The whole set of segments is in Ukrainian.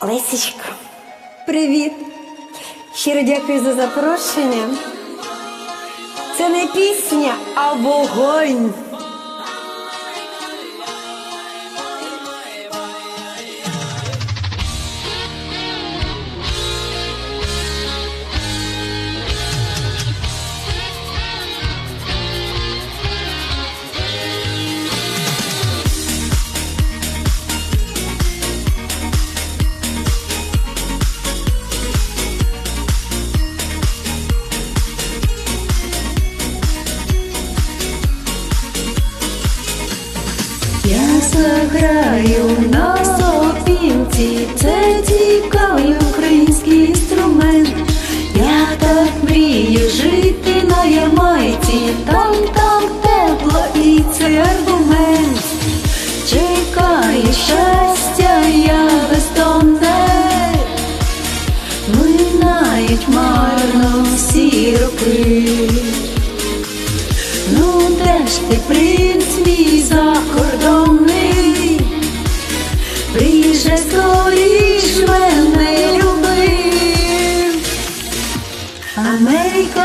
Лесічко, привіт. Щиро дякую за запрошення. Це не пісня, а вогонь. Я заграю на сопілці, це цікавий український інструмент. Я так мрію жити на Ямайці, там там тепло і це аргумент. Чекаю щастя, я бездомне, минають марно всі роки. Ну, де ж ти, принц мій закордонний?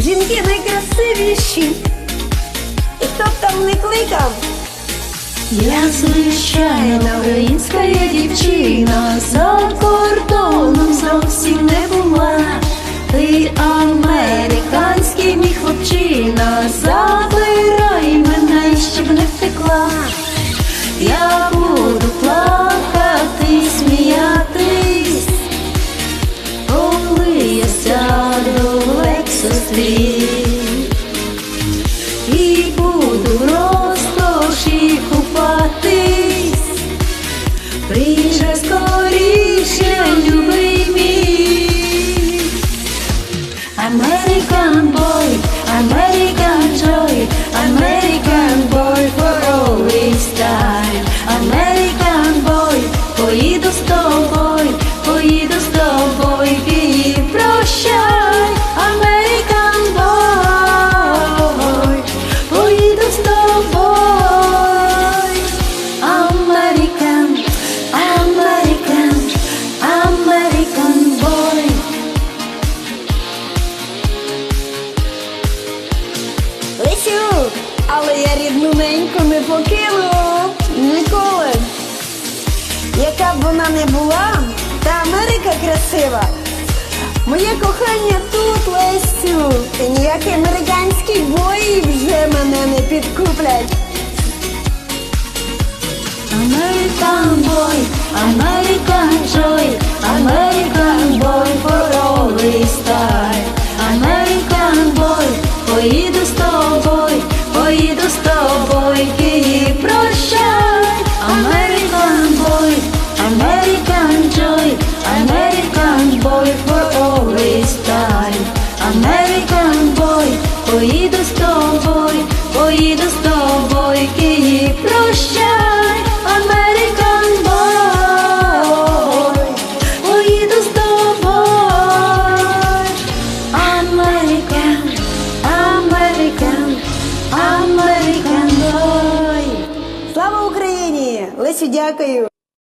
жінки найкрасивіші. І хто б там не кликав, Я звичайна українська дівчина, за кордоном зовсім не була. Ти американський неньку не покину ніколи. Яка б вона не була, та Америка красива. Моє кохання тут, Лесю, і ніякі американські бої вже мене не підкуплять. American boy, American American boy, поїду з тобою, поїду з тобою, і прощай. American boy, поїду з тобою. American, American, American boy. Слава Україні! Лесю, дякую!